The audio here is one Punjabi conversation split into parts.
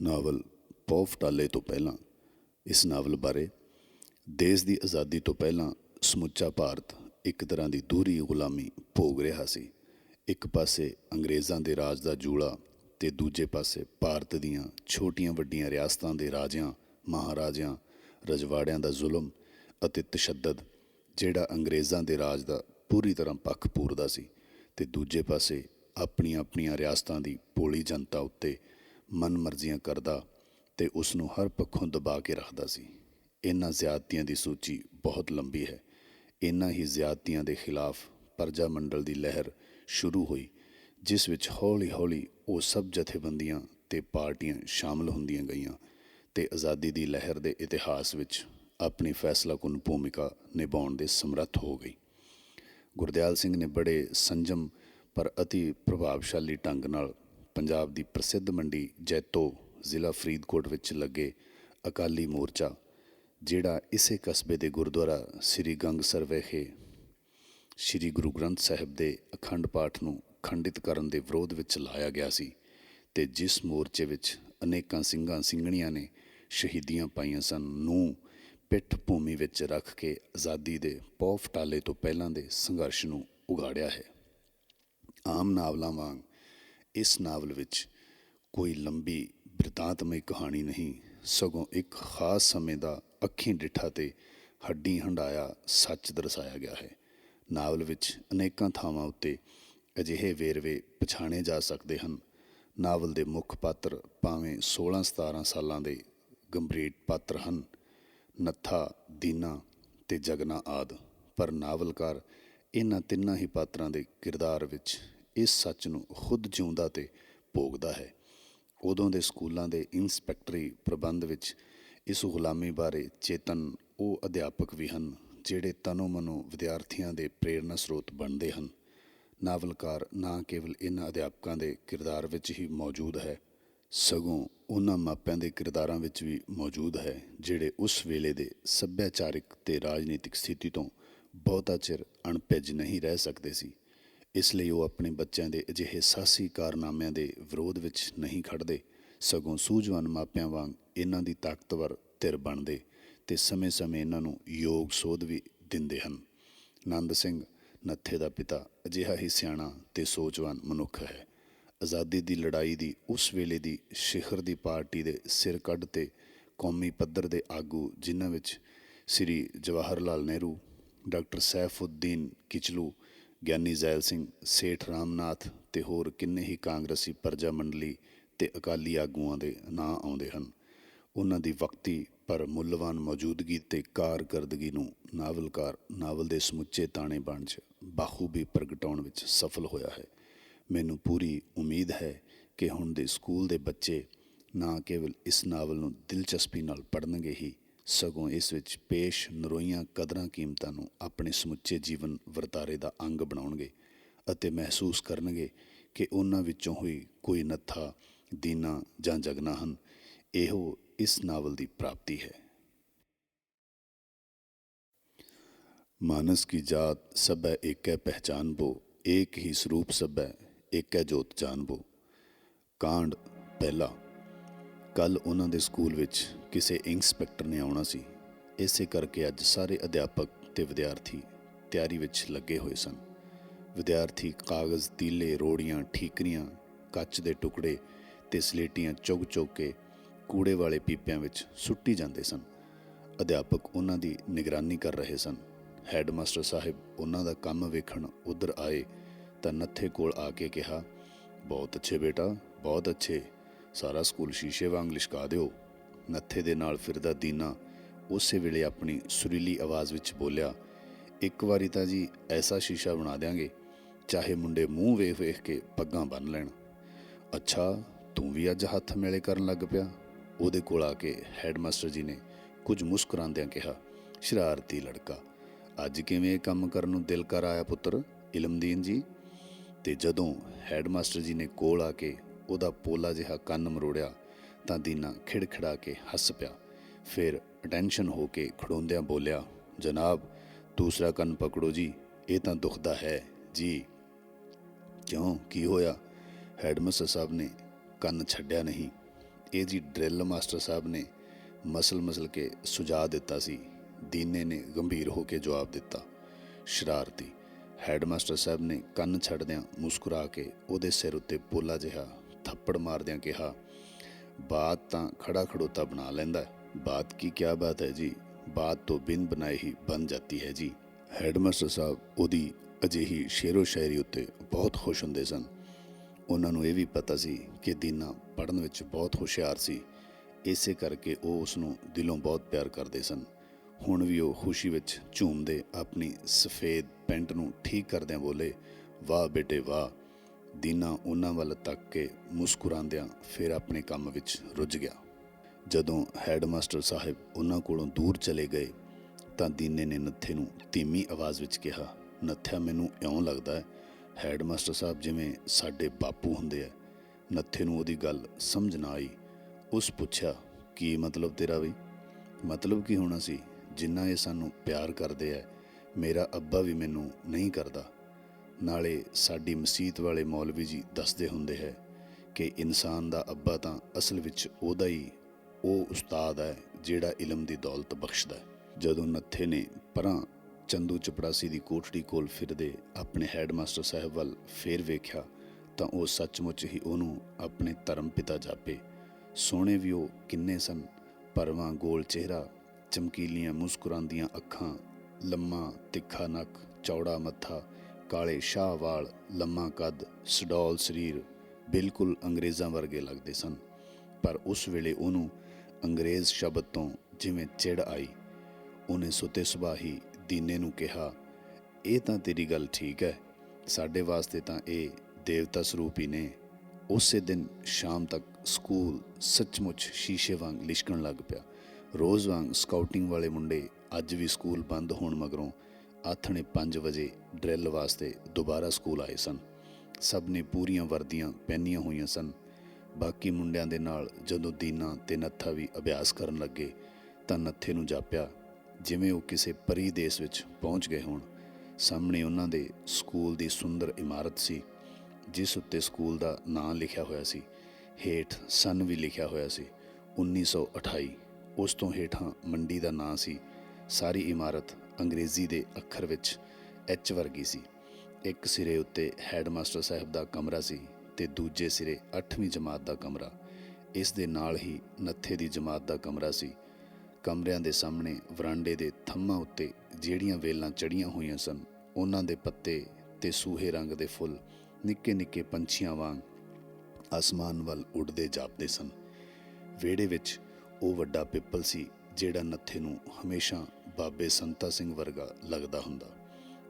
ਨਾਵਲ ਪੌਫਟਾਲੇ ਤੋਂ ਪਹਿਲਾਂ, ਇਸ ਨਾਵਲ ਬਾਰੇ ਦੇਸ਼ ਦੀ ਆਜ਼ਾਦੀ ਤੋਂ ਪਹਿਲਾਂ ਸਮੁੱਚਾ ਭਾਰਤ ਇੱਕ ਤਰ੍ਹਾਂ ਦੀ ਦੂਰੀ ਗੁਲਾਮੀ ਭੋਗ ਰਿਹਾ ਸੀ। ਇੱਕ ਪਾਸੇ ਅੰਗਰੇਜ਼ਾਂ ਦੇ ਰਾਜ ਦਾ ਜੂਲਾ ਤੇ ਦੂਜੇ ਪਾਸੇ ਭਾਰਤ ਦੀਆਂ ਛੋਟੀਆਂ ਵੱਡੀਆਂ ਰਿਆਸਤਾਂ ਦੇ ਰਾਜਿਆਂ, ਮਹਾਰਾਜਿਆਂ, ਰਜਵਾੜਿਆਂ ਦਾ ਜ਼ੁਲਮ ਅਤੇ ਤਸ਼ੱਦਦ, ਜਿਹੜਾ ਅੰਗਰੇਜ਼ਾਂ ਦੇ ਰਾਜ ਦਾ ਪੂਰੀ ਤਰ੍ਹਾਂ ਪੱਖ ਪੂਰਦਾ ਸੀ ਤੇ ਦੂਜੇ ਪਾਸੇ ਆਪਣੀਆਂ ਆਪਣੀਆਂ ਰਿਆਸਤਾਂ ਦੀ ਪੋਲੀ ਜਨਤਾ ਉੱਤੇ ਮਨਮਰਜ਼ੀਆਂ ਕਰਦਾ ਤੇ ਉਸ ਨੂੰ ਹਰ ਪੱਖੋਂ ਦਬਾ ਕੇ ਰੱਖਦਾ ਸੀ। ਇਹਨਾਂ ਜ਼ਿਆਦਤੀਆਂ ਦੀ ਸੂਚੀ ਬਹੁਤ ਲੰਬੀ ਹੈ। ਇਹਨਾਂ ਹੀ ਜ਼ਿਆਦਤੀਆਂ ਦੇ ਖਿਲਾਫ ਪਰਜਾ ਮੰਡਲ ਦੀ ਲਹਿਰ ਸ਼ੁਰੂ ਹੋਈ, ਜਿਸ ਵਿੱਚ ਹੌਲੀ-ਹੌਲੀ ਉਹ ਸਭ ਜਥੇਬੰਦੀਆਂ ਤੇ ਪਾਰਟੀਆਂ ਸ਼ਾਮਲ ਹੁੰਦੀਆਂ ਗਈਆਂ ਤੇ ਆਜ਼ਾਦੀ ਦੀ ਲਹਿਰ ਦੇ ਇਤਿਹਾਸ ਵਿੱਚ ਆਪਣੀ ਫੈਸਲਾਕੁਨ ਭੂਮਿਕਾ ਨਿਭਾਉਣ ਦੇ ਸਮਰੱਥ ਹੋ ਗਈ। ਗੁਰਦਿਆਲ ਸਿੰਘ ਨੇ ਬੜੇ ਸੰਜਮ ਪਰ ਅਤੀ ਪ੍ਰਭਾਵਸ਼ਾਲੀ ਢੰਗ ਨਾਲ ਪੰਜਾਬ ਦੀ ਪ੍ਰਸਿੱਧ ਮੰਡੀ ਜੈਤੋ ਜ਼ਿਲ੍ਹਾ ਫਰੀਦਕੋਟ ਵਿੱਚ ਲੱਗੇ ਅਕਾਲੀ ਮੋਰਚਾ, ਜਿਹੜਾ ਇਸੇ ਕਸਬੇ ਦੇ ਗੁਰਦੁਆਰਾ ਸ੍ਰੀ ਗੰਗਸਰ ਵਿਖੇ ਸ੍ਰੀ ਗੁਰੂ ਗ੍ਰੰਥ ਸਾਹਿਬ ਦੇ ਅਖੰਡ ਪਾਠ ਨੂੰ ਖੰਡਿਤ ਕਰਨ ਦੇ ਵਿਰੋਧ ਵਿੱਚ ਲਾਇਆ ਗਿਆ ਸੀ ਤੇ ਜਿਸ ਮੋਰਚੇ ਵਿੱਚ ਅਨੇਕਾਂ ਸਿੰਘਾਂ ਸਿੰਘਣੀਆਂ ਨੇ ਸ਼ਹੀਦੀਆਂ ਪਾਈਆਂ ਸਨ, ਨੂੰ ਪਿੱਠ ਭੂਮੀ ਵਿੱਚ ਰੱਖ ਕੇ ਆਜ਼ਾਦੀ ਦੇ ਪੌਫ ਟਾਲੇ ਤੋਂ ਪਹਿਲਾਂ ਦੇ ਸੰਘਰਸ਼ ਨੂੰ ਉਗਾੜਿਆ ਹੈ। ਆਮ ਨਾਵਲਾਂ ਵਾਂਗ ਇਸ ਨਾਵਲ ਵਿੱਚ ਕੋਈ ਲੰਬੀ ਬਿਰਤਾਂਤਮਈ ਕਹਾਣੀ ਨਹੀਂ, ਸਗੋਂ ਇੱਕ ਖਾਸ ਸਮੇਂ ਦਾ ਅੱਖੀਂ ਡਿੱਠਾ ਤੇ ਹੱਡੀ ਹੰਡਾਇਆ ਸੱਚ ਦਰਸਾਇਆ ਗਿਆ ਹੈ। ਨਾਵਲ ਵਿੱਚ ਅਨੇਕਾਂ ਥਾਵਾਂ ਉੱਤੇ ਅਜਿਹੇ ਵੇਰਵੇ ਪਛਾਣੇ ਜਾ ਸਕਦੇ ਹਨ। ਨਾਵਲ ਦੇ ਮੁੱਖ ਪਾਤਰ ਭਾਵੇਂ 16-17 ਸਾਲਾਂ ਦੇ ਗੰਭੀਰ ਪਾਤਰ ਹਨ। ਨੱਥਾ, ਦੀਨਾ ਤੇ ਜਗਨਾ ਆਦ। ਪਰ ਨਾਵਲਕਾਰ ਇਹਨਾਂ ਤਿੰਨਾਂ ਹੀ ਪਾਤਰਾਂ ਦੇ ਕਿਰਦਾਰ ਵਿੱਚ ਇਸ ਸੱਚ ਨੂੰ ਖੁਦ ਜਿਉਂਦਾ ਤੇ ਭੋਗਦਾ ਹੈ। ਉਦੋਂ ਦੇ ਸਕੂਲਾਂ ਦੇ ਇਨਸਪੈਕਟਰੀ ਪ੍ਰਬੰਧ ਵਿੱਚ ਇਸ ਗੁਲਾਮੀ ਬਾਰੇ ਚੇਤਨ ਉਹ ਅਧਿਆਪਕ ਵੀ ਹਨ, ਜਿਹੜੇ ਤਨੋ ਮਨੋ ਵਿਦਿਆਰਥੀਆਂ ਦੇ ਪ੍ਰੇਰਨਾ ਸਰੋਤ ਬਣਦੇ ਹਨ। ਨਾਵਲਕਾਰ ਨਾ ਕੇਵਲ ਇਹਨਾਂ ਅਧਿਆਪਕਾਂ ਦੇ ਕਿਰਦਾਰ ਵਿੱਚ ਹੀ ਮੌਜੂਦ ਹੈ, ਸਗੋਂ ਉਹਨਾਂ ਮਾਪਿਆਂ ਦੇ ਕਿਰਦਾਰਾਂ ਵਿੱਚ ਵੀ ਮੌਜੂਦ ਹੈ, ਜਿਹੜੇ ਉਸ ਵੇਲੇ ਦੇ ਸੱਭਿਆਚਾਰਿਕ ਤੇ ਰਾਜਨੀਤਿਕ ਸਥਿਤੀ ਤੋਂ ਬਹੁਤਾ ਚਿਰ ਅਣਪਿੱਜ ਨਹੀਂ ਰਹਿ ਸਕਦੇ ਸੀ। ਇਸ ਲਈ ਉਹ ਆਪਣੇ ਬੱਚਿਆਂ ਦੇ ਅਜਿਹੇ ਸਾਹਸੀ ਕਾਰਨਾਮਿਆਂ ਦੇ ਵਿਰੋਧ ਵਿੱਚ ਨਹੀਂ ਖੜਦੇ। ਸਗੋਂ ਸੂਝਵਾਨ ਮਾਪਿਆਂ ਵਾਂਗ ਇਹਨਾਂ ਦੀ ਤਾਕਤਵਰ ਧਿਰ ਬਣਦੇ ਤੇ ਸਮੇਂ-ਸਮੇਂ ਇਹਨਾਂ ਨੂੰ ਯੋਗ ਸੋਧ ਵੀ ਦਿੰਦੇ ਹਨ। ਨੰਦ ਸਿੰਘ ਨੱਥੇ ਦਾ ਪਿਤਾ ਅਜਿਹਾ ਹੀ ਸਿਆਣਾ ਤੇ ਸੋਚਵਾਨ ਮਨੁੱਖ ਹੈ। ਆਜ਼ਾਦੀ ਦੀ ਲੜਾਈ ਦੀ ਉਸ ਵੇਲੇ ਦੀ ਸਿਖਰ ਦੀ ਪਾਰਟੀ ਦੇ ਸਿਰ ਕੱਢ ਤੇ ਕੌਮੀ ਪੱਧਰ ਦੇ ਆਗੂ ਜਿਨ੍ਹਾਂ ਵਿੱਚ ਸ੍ਰੀ ਜਵਾਹਰ ਲਾਲ ਨਹਿਰੂ, ਡਾਕਟਰ ਸੈਫਉদ্ਦੀਨ ਕਿਚਲੂ ਗਿਆਨੀ ਜ਼ੈਲ ਸਿੰਘ, ਸੇਠ ਰਾਮਨਾਥ ਤੇ ਹੋਰ ਕਿੰਨੇ ਹੀ ਕਾਂਗਰਸੀ ਪਰਜਾ ਮੰਡਲੀ ਤੇ ਅਕਾਲੀ ਆਗੂਆਂ ਦੇ ਨਾਂ ਆਉਂਦੇ ਹਨ। ਉਹਨਾਂ ਦੀ ਵਕਤੀ ਪਰ ਮੁੱਲਵਾਨ ਮੌਜੂਦਗੀ ਤੇ ਕਾਰਗਰਦਗੀ ਨੂੰ ਨਾਵਲਕਾਰ, ਨਾਵਲ ਦੇ ਸਮੁੱਚੇ ਤਾਣੇ ਬਣ 'ਚ ਬਾਖੂਬੀ ਪ੍ਰਗਟਾਉਣ ਵਿੱਚ ਸਫਲ ਹੋਇਆ ਹੈ। ਮੈਨੂੰ ਪੂਰੀ ਉਮੀਦ ਹੈ ਕਿ ਹੁਣ ਦੇ ਸਕੂਲ ਦੇ ਬੱਚੇ ਨਾ ਕੇਵਲ ਇਸ ਨਾਵਲ ਨੂੰ ਦਿਲਚਸਪੀ ਨਾਲ ਪੜ੍ਹਨਗੇ ਹੀ ਸਗੋਂ ਇਸ ਵਿੱਚ ਪੇਸ਼ ਨਰੋਈਆਂ ਕਦਰਾਂ ਕੀਮਤਾਂ ਨੂੰ ਆਪਣੇ ਸਮੁੱਚੇ ਜੀਵਨ ਵਰਤਾਰੇ ਦਾ ਅੰਗ ਬਣਾਉਣਗੇ ਅਤੇ ਮਹਿਸੂਸ ਕਰਨਗੇ ਕਿ ਉਹਨਾਂ ਵਿੱਚੋਂ ਹੋਈ ਕੋਈ ਨੱਥਾ, ਦੀਨਾ ਜਾਂ ਜਗਨਾ ਹਨ। ਇਹੋ ਇਸ ਨਾਵਲ ਦੀ ਪ੍ਰਾਪਤੀ ਹੈ। ਮਾਨਸ ਕੀ ਜਾਤ ਸੱਭੈ ਇੱਕ ਹੈ ਪਹਿਚਾਨ ਬੋ ਏਕ ਹੀ ਸਰੂਪ ਸੱਭੈ ਇੱਕ ਹੈ ਜੋਤ ਜਾਣਬੋ ਕਾਂਡ ਪਹਿਲਾ ਕੱਲ ਉਹਨਾਂ ਦੇ ਸਕੂਲ ਵਿੱਚ ਕਿਸੇ ਇੰਸਪੈਕਟਰ ਨੇ ਆਉਣਾ ਸੀ। ਇਸੇ ਕਰਕੇ ਅੱਜ ਸਾਰੇ ਅਧਿਆਪਕ ਤੇ ਵਿਦਿਆਰਥੀ ਤਿਆਰੀ ਵਿੱਚ ਲੱਗੇ ਹੋਏ ਸਨ। ਵਿਦਿਆਰਥੀ ਕਾਗਜ਼, ਤੀਲੇ, ਰੋੜੀਆਂ, ਠੀਕਰੀਆਂ, ਕੱਚ ਦੇ ਟੁਕੜੇ ਤੇ ਸਲੇਟੀਆਂ ਚੁਗ ਚੁਗ ਕੇ ਕੂੜੇ ਵਾਲੇ ਪੀਪਿਆਂ ਵਿੱਚ ਸੁੱਟੀ ਜਾਂਦੇ ਸਨ। ਅਧਿਆਪਕ ਉਹਨਾਂ ਦੀ ਨਿਗਰਾਨੀ ਕਰ ਰਹੇ ਸਨ। ਹੈੱਡਮਾਸਟਰ ਸਾਹਿਬ ਉਹਨਾਂ ਦਾ ਕੰਮ ਵੇਖਣ ਉਧਰ ਆਏ ਤਾਂ ਨੱਥੇ ਕੋਲ ਆ ਕੇ ਕਿਹਾ, ਬਹੁਤ ਅੱਛੇ ਬੇਟਾ, ਬਹੁਤ ਅੱਛੇ। ਸਾਰਾ ਸਕੂਲ ਸ਼ੀਸ਼ੇ ਵਾਂਗ ਲਿਸ਼ਕਾ ਦਿਓ। ਨੱਥੇ ਦੇ ਨਾਲ ਫਿਰਦਾ ਦੀਨਾ ਉਸੇ ਵੇਲੇ ਆਪਣੀ ਸੁਰੀਲੀ ਆਵਾਜ਼ ਵਿੱਚ ਬੋਲਿਆ, ਇੱਕ ਵਾਰੀ ਤਾਂ ਜੀ ਐਸਾ ਸ਼ੀਸ਼ਾ ਬਣਾ ਦਿਆਂਗੇ, ਚਾਹੇ ਮੁੰਡੇ ਮੂੰਹ ਵੇਖ ਵੇਖ ਕੇ ਪੱਗਾਂ ਬੰਨ ਲੈਣ। ਅੱਛਾ, ਤੂੰ ਵੀ ਅੱਜ ਹੱਥ ਮੇਲੇ ਕਰਨ ਲੱਗ ਪਿਆ। ਉਹਦੇ ਕੋਲ ਆ ਕੇ ਹੈਡਮਾਸਟਰ ਜੀ ਨੇ ਕੁਝ ਮੁਸਕਰਾਉਂਦਿਆਂ ਕਿਹਾ, ਸ਼ਰਾਰਤੀ ਲੜਕਾ, ਅੱਜ ਕਿਵੇਂ ਇਹ ਕੰਮ ਕਰਨ ਨੂੰ ਦਿਲ ਕਰ ਆਇਆ ਪੁੱਤਰ, ਇਲਮਦੀਨ ਜੀ? ਤੇ ਜਦੋਂ ਹੈੱਡਮਾਸਟਰ ਜੀ ਨੇ ਕੋਲ ਆ ਕੇ ਉਹਦਾ ਪੋਲਾ ਜਿਹਾ ਕੰਨ ਮਰੋੜਿਆ ਤਾਂ ਦੀਨਾ ਖਿੜਖਿੜਾ ਕੇ ਹੱਸ ਪਿਆ। ਫਿਰ ਅਟੈਂਸ਼ਨ ਹੋ ਕੇ ਖੜੋਂਦਿਆਂ ਬੋਲਿਆ, ਜਨਾਬ, ਦੂਸਰਾ ਕੰਨ ਪਕੜੋ ਜੀ, ਇਹ ਤਾਂ ਦੁਖਦਾ ਹੈ। ਜੀ, ਕਿਉਂ? ਕੀ ਹੋਇਆ? ਹੈਡਮਾਸਟਰ ਸਾਹਿਬ ਨੇ ਕੰਨ ਛੱਡਿਆ ਨਹੀਂ। ਇਹ ਜੀ ਡਰਿਲ ਮਾਸਟਰ ਸਾਹਿਬ ਨੇ ਮਸਲ ਮਸਲ ਕੇ ਸੁਝਾਅ ਦਿੱਤਾ ਸੀ। ਦੀਨੇ ਨੇ ਗੰਭੀਰ ਹੋ ਕੇ ਜਵਾਬ ਦਿੱਤਾ। ਸ਼ਰਾਰਤੀ ਹੈਡਮਾਸਟਰ ਸਾਹਿਬ ਨੇ ਕੰਨ ਛੱਡਦਿਆਂ ਮੁਸਕਰਾ ਕੇ ਉਹਦੇ ਸਿਰ ਉੱਤੇ ਪੋਲਾ ਜਿਹਾ ਥੱਪੜ ਮਾਰਦਿਆਂ ਕਿਹਾ, ਬਾਤ ਤਾਂ ਖੜਾ ਖੜੋਤਾ ਬਣਾ ਲੈਂਦਾ ਹੈ। ਬਾਤ ਕੀ ਕਿਆ ਬਾਤ ਹੈ ਜੀ? ਬਾਤ ਤੋਂ ਬਿਨ ਬਣਾਈ ਹੀ ਬਣ ਜਾਂਦੀ ਹੈ ਜੀ। ਹੈਡਮਾਸਟਰ ਸਾਹਿਬ ਉਹਦੀ ਅਜਿਹੀ ਸ਼ੇਰੋ ਸ਼ਾਇਰੀ ਉੱਤੇ ਬਹੁਤ ਖੁਸ਼ ਹੁੰਦੇ ਸਨ। ਉਹਨਾਂ ਨੂੰ ਇਹ ਵੀ ਪਤਾ ਸੀ ਕਿ ਦੀਨਾ ਪੜ੍ਹਨ ਵਿੱਚ ਬਹੁਤ ਹੁਸ਼ਿਆਰ ਸੀ। ਇਸੇ ਕਰਕੇ ਉਹ ਉਸ ਨੂੰ ਦਿਲੋਂ ਬਹੁਤ ਪਿਆਰ ਕਰਦੇ ਸਨ। ਹੁਣ ਵੀ ਉਹ ਖੁਸ਼ੀ ਵਿੱਚ ਝੂਮਦੇ ਆਪਣੀ ਸਫੇਦ ਪੈਂਟ ਨੂੰ ਠੀਕ ਕਰਦਿਆਂ ਬੋਲੇ, ਵਾਹ ਬੇਟੇ, ਵਾਹ। ਦੀਨਾ ਉਹਨਾਂ ਵੱਲ ਤੱਕ ਕੇ ਮੁਸਕਰਾਉਂਦਿਆਂ ਫਿਰ ਆਪਣੇ ਕੰਮ ਵਿੱਚ ਰੁੱਝ ਗਿਆ। ਜਦੋਂ ਹੈਡਮਾਸਟਰ ਸਾਹਿਬ ਉਹਨਾਂ ਕੋਲੋਂ ਦੂਰ ਚਲੇ ਗਏ ਤਾਂ ਦੀਨੇ ਨੇ ਨੱਥੇ ਨੂੰ ਧੀਮੀ ਆਵਾਜ਼ ਵਿੱਚ ਕਿਹਾ, ਨੱਥਿਆ, ਮੈਨੂੰ ਇਉਂ ਲੱਗਦਾ ਹੈ, ਹੈਡਮਾਸਟਰ ਸਾਹਿਬ ਜਿਵੇਂ ਸਾਡੇ ਬਾਪੂ ਹੁੰਦੇ ਆ ਨੱਥੇ ਨੂੰ ਉਹਦੀ ਗੱਲ ਸਮਝ ਨਾ ਆਈ। ਉਸ ਪੁੱਛਿਆ, ਕੀ ਮਤਲਬ ਤੇਰਾ ਵੀ? ਮਤਲਬ ਕੀ ਹੋਣਾ ਸੀ? ਜਿੰਨਾ ਇਹ ਸਾਨੂੰ ਪਿਆਰ ਕਰਦੇ ਐ ਮੇਰਾ ਅੱਬਾ ਵੀ ਮੈਨੂੰ ਨਹੀਂ ਕਰਦਾ। ਨਾਲੇ ਸਾਡੀ ਮਸੀਤ ਵਾਲੇ ਮੌਲਵੀ ਜੀ ਦੱਸਦੇ ਹੁੰਦੇ ਹੈ ਕਿ ਇਨਸਾਨ ਦਾ ਅੱਬਾ ਤਾਂ ਅਸਲ ਵਿੱਚ ਉਹਦਾ ਹੀ, ਉਹ ਉਸਤਾਦ ਹੈ ਜਿਹੜਾ ਇਲਮ ਦੀ ਦੌਲਤ ਬਖਸ਼ਦਾ ਹੈ। ਜਦੋਂ ਨੱਥੇ ਨੇ ਪਰਾਂ ਚੰਦੂ ਚਪੜਾਸੀ ਦੀ ਕੋਠੜੀ ਕੋਲ ਫਿਰਦੇ ਆਪਣੇ ਹੈਡਮਾਸਟਰ ਸਾਹਿਬ ਵੱਲ ਫੇਰ ਵੇਖਿਆ ਤਾਂ ਉਹ ਸੱਚਮੁੱਚ ਹੀ ਉਹਨੂੰ ਆਪਣੇ ਧਰਮ ਪਿਤਾ ਜਾਪੇ। ਸੋਹਣੇ ਵੀ ਉਹ ਕਿੰਨੇ ਸਨ, ਪਰਵਾਂ, ਗੋਲ ਚਿਹਰਾ, ਚਮਕੀਲੀਆਂ ਮੁਸਕਰਾਉਂਦੀਆਂ ਅੱਖਾਂ, ਲੰਮਾ ਤਿੱਖਾ ਨੱਕ, ਚੌੜਾ ਮੱਥਾ ਕਾਲੇ ਸ਼ਾਹ ਵਾਲ, ਲੰਮਾ ਕੱਦ, ਸਡੌਲ ਸਰੀਰ ਬਿਲਕੁਲ ਅੰਗਰੇਜ਼ਾਂ ਵਰਗੇ ਲੱਗਦੇ ਸਨ। ਪਰ ਉਸ ਵੇਲੇ ਉਹਨੂੰ ਅੰਗਰੇਜ਼ ਸ਼ਬਦ ਤੋਂ ਜਿਵੇਂ ਚਿੜ ਆਈ। ਉਹਨੇ ਸੁਤੇ ਸੁਬਾਹੀ ਦੀਨੇ ਨੂੰ ਕਿਹਾ, ਇਹ ਤਾਂ ਤੇਰੀ ਗੱਲ ਠੀਕ ਹੈ। ਸਾਡੇ ਵਾਸਤੇ ਤਾਂ ਇਹ ਦੇਵਤਾ ਸਰੂਪ ਹੀ ਨੇ। ਉਸੇ ਦਿਨ ਸ਼ਾਮ ਤੱਕ ਸਕੂਲ ਸੱਚਮੁੱਚ ਸ਼ੀਸ਼ੇ ਵਾਂਗ ਲਿਸ਼ਕਣ ਲੱਗ ਪਿਆ। ਰੋਜ਼ ਵਾਂਗ ਸਕਾਊਟਿੰਗ ਵਾਲੇ ਮੁੰਡੇ ਅੱਜ ਵੀ ਸਕੂਲ ਬੰਦ ਹੋਣ ਮਗਰੋਂ ਆਥਣੇ 5 ਵਜੇ ਡਰਿਲ ਵਾਸਤੇ ਦੁਬਾਰਾ ਸਕੂਲ ਆਏ ਸਨ। ਸਭ ਨੇ ਪੂਰੀਆਂ ਵਰਦੀਆਂ ਪਹਿਨੀਆਂ ਹੋਈਆਂ ਸਨ। ਬਾਕੀ ਮੁੰਡਿਆਂ ਦੇ ਨਾਲ ਜਦੋਂ ਦੀਨਾ ਤੇ ਨੱਥਾ ਵੀ ਅਭਿਆਸ ਕਰਨ ਲੱਗੇ ਤਾਂ ਨੱਥੇ ਨੂੰ ਜਾਪਿਆ, ਜਿਵੇਂ ਉਹ ਕਿਸੇ ਪਰੀ ਦੇਸ਼ ਵਿੱਚ ਪਹੁੰਚ ਗਏ ਹੋਣ, ਸਾਹਮਣੇ ਉਹਨਾਂ ਦੇ ਸਕੂਲ ਦੀ ਸੁੰਦਰ ਇਮਾਰਤ ਸੀ, ਜਿਸ ਉੱਤੇ ਸਕੂਲ ਦਾ ਨਾਂ ਲਿਖਿਆ ਹੋਇਆ ਸੀ, ਹੇਠ ਸਨ ਵੀ ਲਿਖਿਆ ਹੋਇਆ ਸੀ 1928 ਉਸ ਤੋਂ ਹੇਠਾਂ ਮੰਡੀ ਦਾ ਨਾਂ ਸੀ ਸਾਰੀ ਇਮਾਰਤ ਅੰਗਰੇਜ਼ੀ ਦੇ ਅੱਖਰ ਵਿੱਚ ਐਚ ਵਰਗੀ ਸੀ। ਇੱਕ ਸਿਰੇ ਉੱਤੇ ਹੈਡਮਾਸਟਰ ਸਾਹਿਬ ਦਾ ਕਮਰਾ ਸੀ ਤੇ ਦੂਜੇ ਸਿਰੇ 8ਵੀਂ ਜਮਾਤ ਦਾ ਕਮਰਾ। ਇਸ ਦੇ ਨਾਲ ਹੀ ਨੱਥੇ ਦੀ ਜਮਾਤ ਦਾ ਕਮਰਾ ਸੀ। ਕਮਰਿਆਂ ਦੇ ਸਾਹਮਣੇ ਵਰਾਂਡੇ ਦੇ ਥੰਮਾਂ ਉੱਤੇ ਜਿਹੜੀਆਂ ਵੇਲਾਂ ਚੜੀਆਂ ਹੋਈਆਂ ਸਨ, ਉਹਨਾਂ ਦੇ ਪੱਤੇ ਤੇ ਸੂਹੇ ਰੰਗ ਦੇ ਫੁੱਲ ਨਿੱਕੇ ਨਿੱਕੇ ਪੰਛੀਆਂ ਵਾਂਗ ਆਸਮਾਨ ਵੱਲ ਉੱਡਦੇ ਜਾਪਦੇ ਸਨ। ਵਿਹੜੇ ਵਿੱਚ ਉਹ ਵੱਡਾ ਪਿੱਪਲ ਸੀ, ਜਿਹੜਾ ਨੱਥੇ ਨੂੰ ਹਮੇਸ਼ਾ ਬਾਬੇ ਸੰਤਾ ਸਿੰਘ ਵਰਗਾ ਲੱਗਦਾ ਹੁੰਦਾ।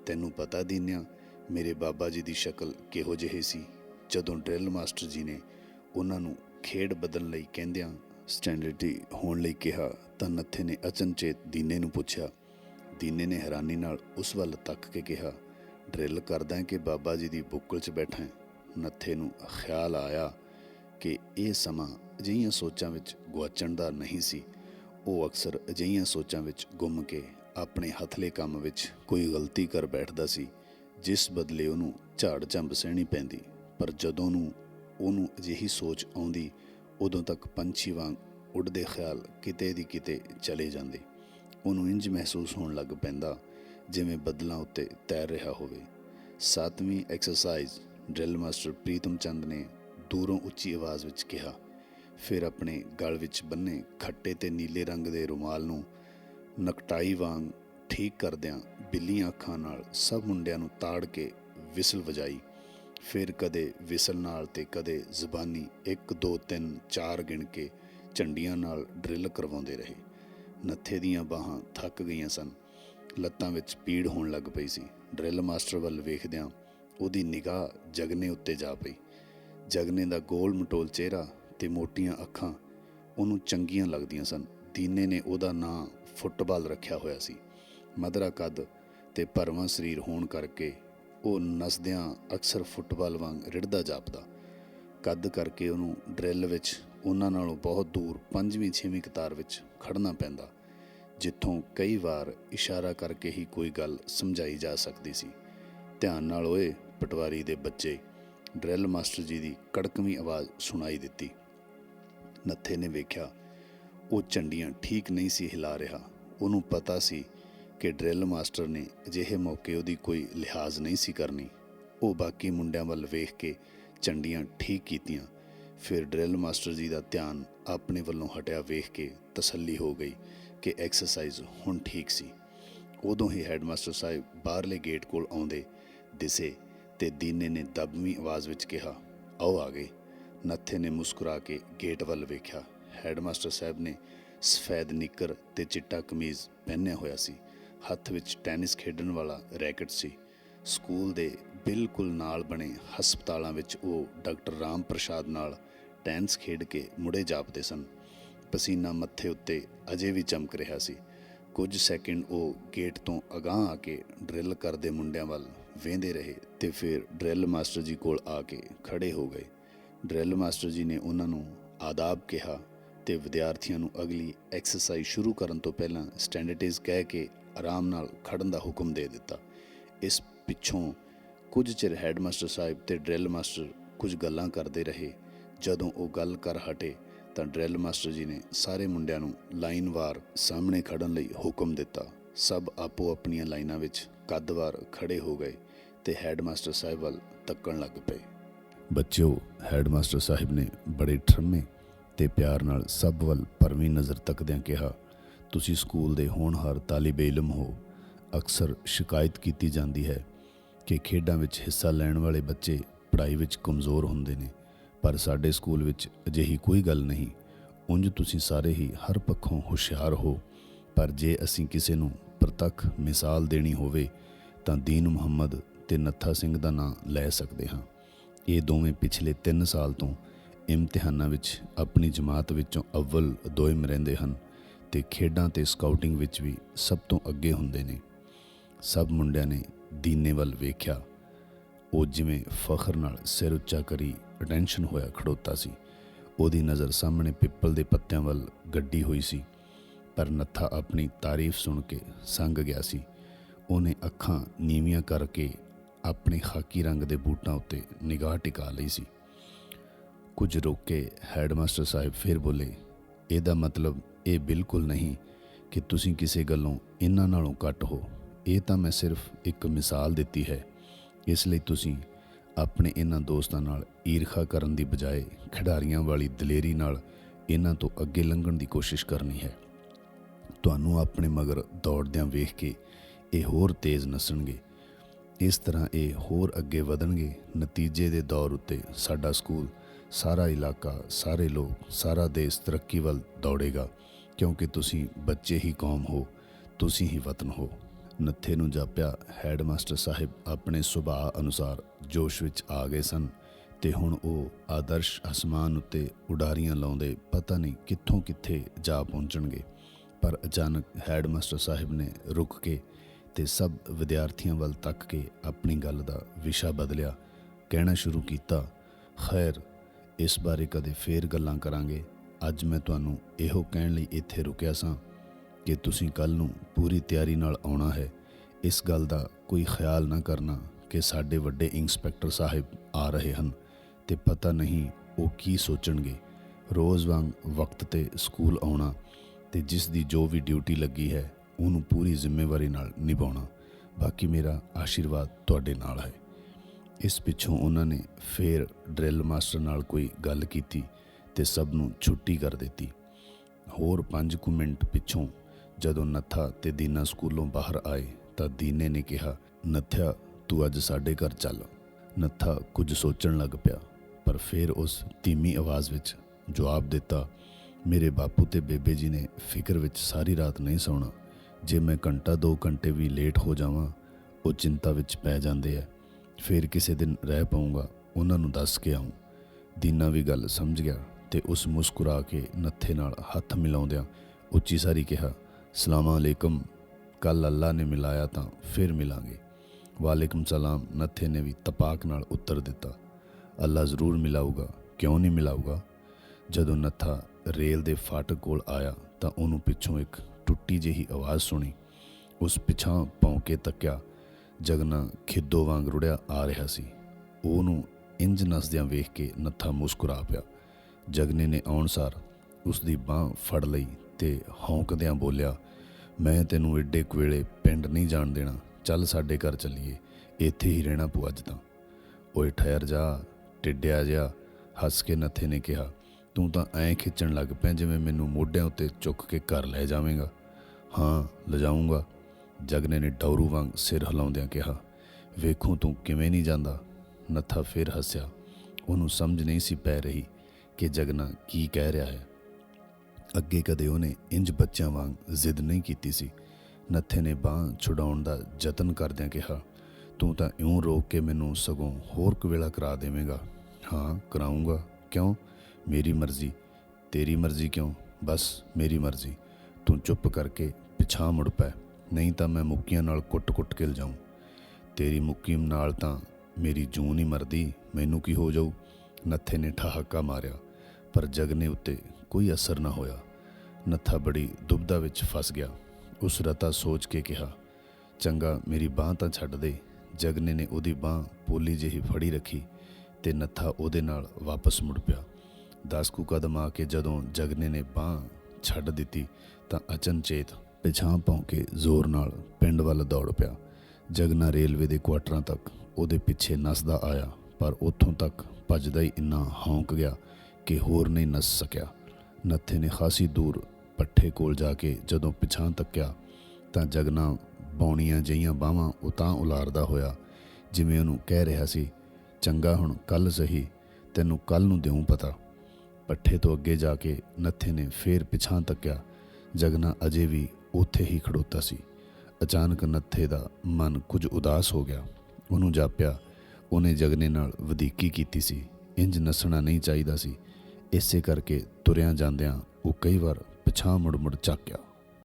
ਤੈਨੂੰ ਪਤਾ ਦੀਨਿਆ, ਮੇਰੇ ਬਾਬਾ ਜੀ ਦੀ ਸ਼ਕਲ ਕਿਹੋ ਜਿਹੀ ਸੀ। ਜਦੋਂ ਡਰਿਲ ਮਾਸਟਰ ਜੀ ਨੇ ਉਹਨਾਂ ਨੂੰ ਖੇਡ ਬਦਲਣ ਲਈ ਕਹਿੰਦਿਆਂ ਸਟੈਂਡਰਡੀ ਹੋਣ ਲਈ ਕਿਹਾ, ਤਾਂ ਨੱਥੇ ਨੇ ਅਚਨਚੇਤ ਦੀਨੇ ਨੂੰ ਪੁੱਛਿਆ। ਦੀਨੇ ਨੇ ਹੈਰਾਨੀ ਨਾਲ ਉਸ ਵੱਲ ਤੱਕ ਕੇ ਕਿਹਾ, ਡਰਿਲ ਕਰਦਾ ਕਿ ਬਾਬਾ ਜੀ ਦੀ ਬੁੱਕਲ 'ਚ ਬੈਠਾ ਨੱਥੇ ਨੂੰ ਖਿਆਲ ਆਇਆ ਕਿ ਇਹ ਸਮਾਂ ਅਜਿਹੀਆਂ ਸੋਚਾਂ ਵਿੱਚ ਗੁਆਚਣ ਦਾ ਨਹੀਂ ਸੀ। ਉਹ ਅਕਸਰ ਅਜਿਹੀਆਂ ਸੋਚਾਂ ਵਿੱਚ ਗੁੰਮ ਕੇ ਆਪਣੇ ਹਥਲੇ ਕੰਮ ਵਿੱਚ ਕੋਈ ਗਲਤੀ ਕਰ ਬੈਠਦਾ ਸੀ, ਜਿਸ ਬਦਲੇ ਉਹਨੂੰ ਝਾੜ ਝੰਬ ਸਹਿਣੀ ਪੈਂਦੀ। ਪਰ ਜਦੋਂ ਨੂੰ ਉਹਨੂੰ ਅਜਿਹੀ ਸੋਚ ਆਉਂਦੀ, ਉਦੋਂ ਤੱਕ ਪੰਛੀ ਵਾਂਗ ਉੱਡਦੇ ਖਿਆਲ ਕਿਤੇ ਦੀ ਕਿਤੇ ਚਲੇ ਜਾਂਦੇ। ਉਹਨੂੰ ਇੰਜ ਮਹਿਸੂਸ ਹੋਣ ਲੱਗ ਪੈਂਦਾ, ਜਿਵੇਂ ਬੱਦਲਾਂ ਉੱਤੇ ਤੈਰ ਰਿਹਾ ਹੋਵੇ। ਸੱਤਵੀਂ exercise drill master Pritam Chand ਨੇ ਦੂਰੋਂ ਉੱਚੀ ਆਵਾਜ਼ ਵਿੱਚ ਕਿਹਾ ਫਿਰ ਆਪਣੇ ਗਲ ਵਿੱਚ ਬੰਨੇ ਖੱਟੇ ਤੇ ਨੀਲੇ ਰੰਗ ਦੇ ਰੁਮਾਲ ਨੂੰ ਨਕਟਾਈ ਵਾਂਗ ਠੀਕ ਕਰਦਿਆਂ ਬਿੱਲੀਆਂ ਅੱਖਾਂ ਨਾਲ ਸਭ ਮੁੰਡਿਆਂ ਨੂੰ ਤਾੜ ਕੇ ਵਿਸਲ ਵਜਾਈ। ਫਿਰ ਕਦੇ ਵਿਸਲ ਨਾਲ ਤੇ ਕਦੇ ਜ਼ਬਾਨੀ 1 2 3 4 ਗਿਣ ਕੇ ਝੰਡੀਆਂ ਨਾਲ ਡਰਿਲ ਕਰਵਾਉਂਦੇ ਰਹੇ। ਨੱਥੇ ਦੀਆਂ ਬਾਹਾਂ ਥੱਕ ਗਈਆਂ ਸਨ। ਲੱਤਾਂ ਵਿੱਚ ਪੀੜ ਹੋਣ ਲੱਗ ਪਈ ਸੀ। ਡਰਿਲ ਮਾਸਟਰ ਵੱਲ ਵੇਖਦਿਆਂ ਉਹਦੀ ਨਿਗਾਹ ਜਗਨੇ ਉੱਤੇ ਜਾ ਪਈ। ਜਗਨੇ ਦਾ ਗੋਲ ਮਟੋਲ ਚਿਹਰਾ ਤੇ ਮੋਟੀਆਂ ਅੱਖਾਂ ਉਹਨੂੰ ਚੰਗੀਆਂ ਲੱਗਦੀਆਂ ਸਨ। ਦੀਨੇ ਨੇ ਉਹਦਾ ਨਾਂ ਫੁੱਟਬਾਲ ਰੱਖਿਆ ਹੋਇਆ ਸੀ। ਮਧਰਾ ਕੱਦ ਤੇ ਭਰਵਾਂ ਸਰੀਰ ਹੋਣ ਕਰਕੇ ਉਹ ਨਸਦਿਆਂ ਅਕਸਰ ਫੁੱਟਬਾਲ ਵਾਂਗ ਰਿੜਦਾ ਜਾਪਦਾ। ਕੱਦ ਕਰਕੇ ਉਹਨੂੰ ਡਰਿਲ ਵਿੱਚ ਉਹਨਾਂ ਨਾਲੋਂ ਬਹੁਤ ਦੂਰ ਪੰਜਵੀਂ, ਛੇਵੀਂ ਕਤਾਰ ਵਿੱਚ ਖੜਨਾ ਪੈਂਦਾ, ਜਿੱਥੋਂ ਕਈ ਵਾਰ ਇਸ਼ਾਰਾ ਕਰਕੇ ਹੀ ਕੋਈ ਗੱਲ ਸਮਝਾਈ ਜਾ ਸਕਦੀ ਸੀ। ਧਿਆਨ ਨਾਲ ਓਏ ਪਟਵਾਰੀ ਦੇ ਬੱਚੇ, ਡਰਿਲ ਮਾਸਟਰ ਜੀ ਦੀ ਕੜਕਵੀਂ ਆਵਾਜ਼ ਸੁਣਾਈ ਦਿੱਤੀ। ਨੱਥੇ ਨੇ ਵੇਖਿਆ। ਉਹ ਝੰਡੀਆਂ ਠੀਕ ਨਹੀਂ ਸੀ ਹਿਲਾ ਰਿਹਾ। ਉਹਨੂੰ ਪਤਾ ਸੀ ਕਿ ਡਰਿਲ ਮਾਸਟਰ ਨੇ ਅਜਿਹੇ ਮੌਕੇ ਉਹਦੀ ਕੋਈ ਲਿਹਾਜ਼ ਨਹੀਂ ਸੀ ਕਰਨੀ। ਉਹ ਬਾਕੀ ਮੁੰਡਿਆਂ ਵੱਲ ਵੇਖ ਕੇ ਝੰਡੀਆਂ ਠੀਕ ਕੀਤੀਆਂ। ਫਿਰ ਡਰਿਲ ਮਾਸਟਰ ਜੀ ਦਾ ਧਿਆਨ ਆਪਣੇ ਵੱਲੋਂ ਹਟਿਆ ਵੇਖ ਕੇ ਤਸੱਲੀ ਹੋ ਗਈ ਕਿ ਐਕਸਰਸਾਈਜ਼ ਹੁਣ ਠੀਕ ਸੀ। ਉਦੋਂ ਹੀ ਹੈਡਮਾਸਟਰ ਸਾਹਿਬ ਬਾਹਰਲੇ ਗੇਟ ਕੋਲ ਆਉਂਦੇ ਦਿਸੇ ਤੇ ਦੀਨੇ ਨੇ ਦਬਵੀਂ ਆਵਾਜ਼ ਵਿੱਚ ਕਿਹਾ, ਆਓ ਆ ਗਏ। ਨੱਥੇ ਨੇ ਮੁਸਕਰਾ ਕੇ ਗੇਟ ਵੱਲ ਵੇਖਿਆ। ਹੈਡਮਾਸਟਰ ਸਾਹਿਬ ਨੇ ਸਫੈਦ ਨਿੱਕਰ ਤੇ ਚਿੱਟਾ ਕਮੀਜ਼ ਪਹਿਨਿਆ ਹੋਇਆ ਸੀ। ਹੱਥ ਵਿੱਚ ਟੈਨਿਸ ਖੇਡਣ ਵਾਲਾ ਰੈਕਟ ਸੀ। ਸਕੂਲ ਦੇ ਬਿਲਕੁਲ ਨਾਲ ਬਣੇ ਹਸਪਤਾਲਾਂ ਵਿੱਚ ਉਹ ਡਾਕਟਰ ਰਾਮ ਪ੍ਰਸਾਦ ਨਾਲ ਟੈਨਿਸ ਖੇਡ ਕੇ ਮੁੜੇ ਜਾਪਦੇ ਸਨ। ਪਸੀਨਾ ਮੱਥੇ ਉੱਤੇ ਅਜੇ ਵੀ ਚਮਕ ਰਿਹਾ ਸੀ। ਕੁਝ ਸੈਕਿੰਡ ਉਹ ਗੇਟ ਤੋਂ ਅਗਾਂਹ ਆ ਕੇ ਡਰਿਲ ਕਰਦੇ ਮੁੰਡਿਆਂ ਵੱਲ ਵੇਂਦੇ ਰਹੇ ਤੇ ਫਿਰ ਡਰਿਲ ਮਾਸਟਰ ਜੀ ਕੋਲ ਆ ਕੇ ਖੜੇ ਹੋ ਗਏ। ਡਰਿਲ ਮਾਸਟਰ ਜੀ ਨੇ ਉਹਨਾਂ ਨੂੰ ਆਦਾਬ ਕਿਹਾ ਤੇ ਵਿਦਿਆਰਥੀਆਂ ਨੂੰ ਅਗਲੀ ਐਕਸਰਸਾਈਜ਼ ਸ਼ੁਰੂ ਕਰਨ ਤੋਂ ਪਹਿਲਾਂ ਸਟੈਂਡਰਡਾਈਜ਼ ਕਹਿ ਕੇ ਆਰਾਮ ਨਾਲ ਖੜਨ ਦਾ ਹੁਕਮ ਦੇ ਦਿੱਤਾ। ਇਸ ਪਿੱਛੋਂ ਕੁਝ ਚਿਰ ਹੈਡਮਾਸਟਰ ਸਾਹਿਬ ਤੇ ਡਰਿਲ ਮਾਸਟਰ ਕੁਝ ਗੱਲਾਂ ਕਰਦੇ ਰਹੇ। ਜਦੋਂ ਉਹ ਗੱਲ ਕਰ ਹਟੇ ਤਾਂ ਡਰਿਲ ਮਾਸਟਰ ਜੀ ਨੇ ਸਾਰੇ ਮੁੰਡਿਆਂ ਨੂੰ ਲਾਈਨਵਾਰ ਸਾਹਮਣੇ ਖੜਨ ਲਈ ਹੁਕਮ ਦਿੱਤਾ। ਸਭ ਆਪੋ ਆਪਣੀਆਂ ਲਾਈਨਾਂ ਵਿੱਚ ਕੱਦਵਾਰ ਖੜੇ ਹੋ ਗਏ ਤੇ ਹੈਡਮਾਸਟਰ ਸਾਹਿਬ ਵੱਲ ਤੱਕਣ ਲੱਗ ਪਏ। ਬੱਚਿਓ, ਹੈਡਮਾਸਟਰ ਸਾਹਿਬ ਨੇ ਬੜੇ ਠਰਮੇ ਤੇ ਪਿਆਰ ਨਾਲ ਸਭ ਵੱਲ ਪਰਵੀਂ ਨਜ਼ਰ ਤੱਕਦਿਆਂ ਕਿਹਾ, ਤੁਸੀਂ ਸਕੂਲ ਦੇ ਹੋਣਹਾਰ ਤਾਲਿਬ ਇਲਮ ਹੋ। ਅਕਸਰ ਸ਼ਿਕਾਇਤ ਕੀਤੀ ਜਾਂਦੀ ਹੈ ਕਿ ਖੇਡਾਂ ਵਿੱਚ ਹਿੱਸਾ ਲੈਣ ਵਾਲੇ ਬੱਚੇ ਪੜ੍ਹਾਈ ਵਿੱਚ ਕਮਜ਼ੋਰ ਹੁੰਦੇ ਨੇ, ਪਰ ਸਾਡੇ ਸਕੂਲ ਵਿੱਚ ਅਜਿਹੀ ਕੋਈ ਗੱਲ ਨਹੀਂ। ਉਂਝ ਤੁਸੀਂ ਸਾਰੇ ਹੀ ਹਰ ਪੱਖੋਂ ਹੁਸ਼ਿਆਰ ਹੋ, ਪਰ ਜੇ ਅਸੀਂ ਕਿਸੇ ਨੂੰ ਪ੍ਰਤੱਖ ਮਿਸਾਲ ਦੇਣੀ ਹੋਵੇ, ਤਾਂ ਦੀਨ ਮੁਹੰਮਦ ਤੇ ਨੱਥਾ ਸਿੰਘ ਦਾ ਨਾਂ ਲੈ ਸਕਦੇ ਹਾਂ। ਇਹ ਦੋਵੇਂ ਪਿਛਲੇ 3 ਸਾਲ ਤੋਂ ਇਮਤਿਹਾਨਾਂ ਵਿੱਚ ਆਪਣੀ ਜਮਾਤ ਵਿੱਚੋਂ ਅਵਲ ਦੋਇਮ ਰਹਿੰਦੇ ਹਨ ਤੇ ਖੇਡਾਂ ਤੇ ਸਕਾਊਟਿੰਗ ਵਿੱਚ ਵੀ ਸਭ ਤੋਂ ਅੱਗੇ ਹੁੰਦੇ ਨੇ। ਸਭ ਮੁੰਡਿਆਂ ਨੇ ਦੀਨੇ ਵੱਲ ਵੇਖਿਆ। ਉਹ ਜਿਵੇਂ ਫਖਰ ਨਾਲ ਸਿਰ ਉੱਚਾ ਕਰੀ ਅਟੈਂਸ਼ਨ ਹੋਇਆ ਖੜੋਤਾ ਸੀ। ਉਹਦੀ ਨਜ਼ਰ ਸਾਹਮਣੇ ਪਿੱਪਲ ਦੇ ਪੱਤਿਆਂ ਵੱਲ ਗੱਡੀ ਹੋਈ ਸੀ, ਪਰ ਨੱਥਾ ਆਪਣੀ ਤਾਰੀਫ ਸੁਣ ਕੇ ਸੰਗ ਗਿਆ ਸੀ। ਉਹਨੇ ਅੱਖਾਂ ਨੀਵੀਆਂ ਕਰਕੇ ਆਪਣੇ ਖਾਕੀ ਰੰਗ ਦੇ ਬੂਟਾਂ ਉੱਤੇ ਨਿਗਾਹ ਟਿਕਾ ਲਈ ਸੀ। ਕੁਝ ਰੁਕ ਕੇ ਹੈਡਮਾਸਟਰ ਸਾਹਿਬ ਫਿਰ ਬੋਲੇ, ਇਹਦਾ ਮਤਲਬ ਇਹ ਬਿਲਕੁਲ ਨਹੀਂ ਕਿ ਤੁਸੀਂ ਕਿਸੇ ਗੱਲੋਂ ਇਹਨਾਂ ਨਾਲੋਂ ਘੱਟ ਹੋ। ਇਹ ਤਾਂ ਮੈਂ ਸਿਰਫ ਇੱਕ ਮਿਸਾਲ ਦਿੱਤੀ ਹੈ। ਇਸ ਲਈ ਤੁਸੀਂ ਆਪਣੇ ਇਹਨਾਂ ਦੋਸਤਾਂ ਨਾਲ ਈਰਖਾ ਕਰਨ ਦੀ ਬਜਾਏ ਖਿਡਾਰੀਆਂ ਵਾਲੀ ਦਲੇਰੀ ਨਾਲ ਇਹਨਾਂ ਤੋਂ ਅੱਗੇ ਲੰਘਣ ਦੀ ਕੋਸ਼ਿਸ਼ ਕਰਨੀ ਹੈ। ਤੁਹਾਨੂੰ ਆਪਣੇ ਮਗਰ ਦੌੜਦਿਆਂ ਵੇਖ ਕੇ ਇਹ ਹੋਰ ਤੇਜ਼ ਨੱਸਣਗੇ। ਇਸ ਤਰ੍ਹਾਂ ਇਹ ਹੋਰ ਅੱਗੇ ਵਧਣਗੇ। ਨਤੀਜੇ ਦੇ ਦੌਰ ਉੱਤੇ ਸਾਡਾ ਸਕੂਲ, ਸਾਰਾ ਇਲਾਕਾ, ਸਾਰੇ ਲੋਕ, ਸਾਰਾ ਦੇਸ਼ ਤਰੱਕੀ ਵੱਲ ਦੌੜੇਗਾ। ਕਿਉਂਕਿ ਤੁਸੀਂ ਬੱਚੇ ਹੀ ਕੌਮ ਹੋ, ਤੁਸੀਂ ਹੀ ਵਤਨ ਹੋ। ਨੱਥੇ ਨੂੰ ਜਾਪਿਆ ਹੈਡਮਾਸਟਰ ਸਾਹਿਬ ਆਪਣੇ ਸੁਭਾਅ ਅਨੁਸਾਰ ਜੋਸ਼ ਵਿੱਚ ਆ ਗਏ ਸਨ ਤੇ ਹੁਣ ਉਹ ਆਦਰਸ਼ ਅਸਮਾਨ ਉੱਤੇ ਉਡਾਰੀਆਂ ਲਾਉਂਦੇ ਪਤਾ ਨਹੀਂ ਕਿੱਥੋਂ ਕਿੱਥੇ ਜਾ ਪਹੁੰਚਣਗੇ। ਪਰ ਅਚਾਨਕ ਹੈਡਮਾਸਟਰ ਸਾਹਿਬ ਨੇ ਰੁਕ ਕੇ ਤੇ ਸਭ ਵਿਦਿਆਰਥੀਆਂ ਵੱਲ ਤੱਕ ਕੇ ਆਪਣੀ ਗੱਲ ਦਾ ਵਿਸ਼ਾ ਬਦਲਿਆ, ਕਹਿਣਾ ਸ਼ੁਰੂ ਕੀਤਾ, ਖੈਰ, ਇਸ ਬਾਰੇ ਕਦੇ ਫੇਰ ਗੱਲਾਂ ਕਰਾਂਗੇ। ਅੱਜ ਮੈਂ ਤੁਹਾਨੂੰ ਇਹੋ ਕਹਿਣ ਲਈ ਇੱਥੇ ਰੁਕਿਆ ਸਾਂ ਕਿ ਤੁਸੀਂ ਕੱਲ ਨੂੰ ਪੂਰੀ ਤਿਆਰੀ ਨਾਲ ਆਉਣਾ ਹੈ। ਇਸ ਗੱਲ ਦਾ ਕੋਈ ਖਿਆਲ ਨਾ ਕਰਨਾ ਕਿ ਸਾਡੇ ਵੱਡੇ ਇੰਸਪੈਕਟਰ ਸਾਹਿਬ ਆ ਰਹੇ ਹਨ ਤੇ ਪਤਾ ਨਹੀਂ ਉਹ ਕੀ ਸੋਚਣਗੇ। ਰੋਜ਼ ਵਾਂਗ ਵਕਤ ਤੇ ਸਕੂਲ ਆਉਣਾ ਤੇ ਜਿਸ ਦੀ ਜੋ ਵੀ ਡਿਊਟੀ ਲੱਗੀ ਹੈ ਉਹਨੂੰ ਪੂਰੀ ਜ਼ਿੰਮੇਵਾਰੀ ਨਾਲ ਨਿਭਾਉਣਾ। ਬਾਕੀ ਮੇਰਾ ਆਸ਼ੀਰਵਾਦ ਤੁਹਾਡੇ ਨਾਲ ਹੈ। ਇਸ ਪਿੱਛੋਂ ਉਹਨਾਂ ਨੇ ਫੇਰ ਡਰਿਲ ਮਾਸਟਰ ਨਾਲ ਕੋਈ ਗੱਲ ਕੀਤੀ ਤੇ ਸਭ ਨੂੰ ਛੁੱਟੀ ਕਰ ਦਿੱਤੀ। ਹੋਰ 5 ਕੁ ਮਿੰਟ ਪਿੱਛੋਂ ਜਦੋਂ ਨੱਥਾ ਤੇ ਦੀਨਾ ਸਕੂਲੋਂ ਬਾਹਰ ਆਏ ਤਾਂ ਦੀਨੇ ਨੇ ਕਿਹਾ, ਨੱਥਿਆ, ਤੂੰ ਅੱਜ ਸਾਡੇ ਘਰ ਚੱਲ। ਨੱਥਾ ਕੁਝ ਸੋਚਣ ਲੱਗ ਪਿਆ, ਪਰ ਫਿਰ ਉਸ ਧੀਮੀ ਆਵਾਜ਼ ਵਿੱਚ ਜਵਾਬ ਦਿੱਤਾ, ਮੇਰੇ ਬਾਪੂ ਤੇ ਬੇਬੇ ਜੀ ਨੇ ਫਿਕਰ ਵਿੱਚ ਸਾਰੀ ਰਾਤ ਨਹੀਂ ਸੌਣਾ। ਜੇ ਮੈਂ ਘੰਟਾ 2 ਘੰਟੇ ਵੀ ਲੇਟ ਹੋ ਜਾਵਾਂ, ਉਹ ਚਿੰਤਾ ਵਿੱਚ ਪੈ ਜਾਂਦੇ ਆ। ਫਿਰ ਕਿਸੇ ਦਿਨ ਰਹਿ ਪਾਉਂਗਾ ਉਹਨਾਂ ਨੂੰ ਦੱਸ ਕੇ ਆਉਂ ਦੀਨਾ ਵੀ ਗੱਲ ਸਮਝ ਗਿਆ ਤੇ ਉਸ ਮੁਸਕਰਾ ਕੇ ਨੱਥੇ ਨਾਲ ਹੱਥ ਮਿਲਾਉਂਦਿਆਂ ਉੱਚੀ ਸਾਰੀ ਕਿਹਾ, ਸਲਾਮ ਅਲੈਕਮ ਕੱਲ ਅੱਲਾ ਨੇ ਮਿਲਾਇਆ ਤਾਂ ਫਿਰ ਮਿਲਾਂਗੇ। ਵਾਲੇਕਮ ਸਲਾਮ, ਨੱਥੇ ਨੇ ਵੀ ਤਪਾਕ ਨਾਲ ਉੱਤਰ ਦਿੱਤਾ। ਅੱਲਾ ਜ਼ਰੂਰ ਮਿਲਾਊਗਾ, ਕਿਉਂ ਨਹੀਂ ਮਿਲਾਊਗਾ? ਜਦੋਂ ਨੱਥਾ ਰੇਲ ਦੇ ਫਾਟਕ ਕੋਲ ਆਇਆ ਤਾਂ ਉਹਨੂੰ ਪਿੱਛੋਂ ਇੱਕ ਟੁੱਟੀ ਜਿਹੀ ਆਵਾਜ਼ ਸੁਣੀ। ਉਸ ਪਿਛਾਂ ਪੌਂਕੇ ਤੱਕਿਆ, ਜਗਨਾ ਖਿੱਦੋ ਵਾਂਗ ਰੁੜਿਆ ਆ ਰਿਹਾ ਸੀ। ਉਹਨੂੰ ਇੰਜ ਨਸਦਿਆਂ ਵੇਖ ਕੇ ਨੱਥਾ ਮੁਸਕਰਾ ਪਿਆ। ਜਗਨੇ ਨੇ ਆਉਣ ਸਾਰ ਉਸ ਦੀ ਬਾਹ ਫੜ ਲਈ ਤੇ ਹੌਂਕਦਿਆਂ ਬੋਲਿਆ, ਮੈਂ ਤੈਨੂੰ ਏਡੇ ਕੁਵੇਲੇ ਪਿੰਡ ਨਹੀਂ ਜਾਣ ਦੇਣਾ। ਚੱਲ ਸਾਡੇ ਘਰ ਚੱਲੀਏ। ਇੱਥੇ ਹੀ ਰਹਿਣਾ ਪਊ ਅੱਜ ਤਾਂ। ਓਏ ਠਹਿਰ ਜਾ, ਟਿੱਡਿਆ ਜਿਹਾ, ਹੱਸ ਕੇ ਨੱਥੇ ਨੇ ਕਿਹਾ, ਤੂੰ ਤਾਂ ਐਂ ਖਿੱਚਣ ਲੱਗ ਪਿਆ ਜਿਵੇਂ ਮੈਨੂੰ ਮੋਢਿਆਂ ਉੱਤੇ ਚੁੱਕ ਕੇ ਘਰ ਲੈ ਜਾਵੇਂਗਾ। ਹਾਂ, ਲਿਜਾਊਂਗਾ। ਜਗਨੇ ਨੇ ਡੌਰੂ ਵਾਂਗ ਸਿਰ ਹਿਲਾਉਂਦਿਆਂ ਕਿਹਾ, ਵੇਖੂੰ ਤੂੰ ਕਿਵੇਂ ਨਹੀਂ ਜਾਂਦਾ? ਨੱਥਾ ਫਿਰ ਹੱਸਿਆ। ਉਹਨੂੰ ਸਮਝ ਨਹੀਂ ਸੀ ਪੈ ਰਹੀ ਕਿ ਜਗਨਾ ਕੀ ਕਹਿ ਰਿਹਾ ਹੈ। ਅੱਗੇ ਕਦੇ ਉਹਨੇ ਇੰਜ ਬੱਚਿਆਂ ਵਾਂਗ ਜ਼ਿੱਦ ਨਹੀਂ ਕੀਤੀ ਸੀ। ਨੱਥੇ ਨੇ ਬਾਹ ਛੁਡਾਉਣ ਦਾ ਯਤਨ ਕਰਦਿਆਂ ਕਿਹਾ, ਤੂੰ ਤਾਂ ਇਉਂ ਰੋਕ ਕੇ ਮੈਨੂੰ ਸਗੋਂ ਹੋਰ ਕੁਵੇਲਾ ਕਰਾ ਦੇਵੇਂਗਾ। ਹਾਂ ਕਰਾਉਂਗਾ ਕਿਉਂ? ਮੇਰੀ ਮਰਜ਼ੀ। ਤੇਰੀ ਮਰਜ਼ੀ ਕਿਉਂ? ਬਸ, ਮੇਰੀ ਮਰਜ਼ੀ। ਤੂੰ ਚੁੱਪ ਕਰਕੇ ਪਿਛਾਂ ਮੁੜ ਪੈ। ਨਹੀਂ ਤਾਂ ਮੈਂ ਮੁੱਕੀਆਂ ਨਾਲ ਕੁੱਟ-ਕੁੱਟ ਕੇ ਲਜਾਊਂ। ਤੇਰੀ ਮੁੱਕੀ ਨਾਲ ਤਾਂ ਮੇਰੀ ਜੂਨ ਹੀ ਮਰਦੀ। ਮੈਨੂੰ ਕੀ ਹੋ ਜਾਊ? ਨੱਥੇ ਨੇ ਠਹਾਕਾ ਮਾਰਿਆ, ਪਰ ਜਗਨੇ ਉੱਤੇ ਕੋਈ ਅਸਰ ਨਾ ਹੋਇਆ। ਨੱਥਾ ਬੜੀ ਦੁਬਦਾ ਵਿੱਚ ਫਸ ਗਿਆ। ਉਸ ਰਤਾ ਸੋਚ ਕੇ ਕਿਹਾ, ਚੰਗਾ, ਮੇਰੀ ਬਾਹ ਤਾਂ ਛੱਡ ਦੇ। ਜਗਨੇ ਨੇ ਉਹਦੀ ਬਾਹ ਪੋਲੀ ਜਿਹੀ ਫੜੀ ਰੱਖੀ ਤੇ ਨੱਥਾ ਉਹਦੇ ਨਾਲ ਵਾਪਸ ਮੁੜ ਪਿਆ। ਦਸ ਕੁ ਕਦਮ ਆ ਕੇ ਜਦੋਂ ਜਗਨੇ ਨੇ ਬਾਹ ਛੱਡ ਦਿੱਤੀ ਤਾਂ ਅਚਨਚੇਤ ਪਿਛਾਂ ਭੌਂਕੇ ਜ਼ੋਰ ਨਾਲ ਪਿੰਡ ਵੱਲ ਦੌੜ ਪਿਆ। ਜਗਨਾ ਰੇਲਵੇ ਦੇ ਕੁਆਟਰਾਂ ਤੱਕ ਉਹਦੇ ਪਿੱਛੇ ਨੱਸਦਾ ਆਇਆ, ਪਰ ਉੱਥੋਂ ਤੱਕ ਭੱਜਦਾ ਹੀ ਇੰਨਾ ਹੌਂਕ ਗਿਆ ਕਿ ਹੋਰ ਨਹੀਂ ਨੱਸ ਸਕਿਆ। ਨੱਥੇ ਨੇ ਖਾਸੀ ਦੂਰ ਪੱਠੇ ਕੋਲ ਜਾ ਕੇ ਜਦੋਂ ਪਿਛਾਂ ਤੱਕਿਆ ਤਾਂ ਜਗਨਾ ਬੌਣੀਆਂ ਜਈਆਂ ਬਾਹਾਂ ਉਤਾਂ ਉਲਾਰਦਾ ਹੋਇਆ, ਜਿਵੇਂ ਉਹਨੂੰ ਕਹਿ ਰਿਹਾ ਸੀ, ਚੰਗਾ ਹੁਣ ਕੱਲ ਸਹੀ, ਤੈਨੂੰ ਕੱਲ ਨੂੰ ਦੇਉਂ ਪਤਾ। ਪੱਠੇ ਤੋਂ ਅੱਗੇ ਜਾ ਕੇ ਨੱਥੇ ਨੇ ਫੇਰ ਪਿਛਾਂ ਤੱਕਿਆ। ਜਗਨਾ ਅਜੇ ਵੀ ਉੱਥੇ ਹੀ ਖੜੋਤਾ ਸੀ। ਅਚਾਨਕ ਨੱਥੇ ਦਾ ਮਨ ਕੁਝ ਉਦਾਸ ਹੋ ਗਿਆ। ਉਹਨੂੰ ਜਾਪਿਆ, ਉਹਨੇ ਜਗਨੇ ਨਾਲ ਵਧੀਕੀ ਕੀਤੀ ਸੀ। ਇੰਜ ਨੱਸਣਾ ਨਹੀਂ ਚਾਹੀਦਾ ਸੀ। ਇਸੇ ਕਰਕੇ ਤੁਰਿਆਂ ਜਾਂਦਿਆਂ ਉਹ ਕਈ ਵਾਰ ਪਿਛਾਂ ਮੁੜ ਮੁੜ ਚੱਕਿਆ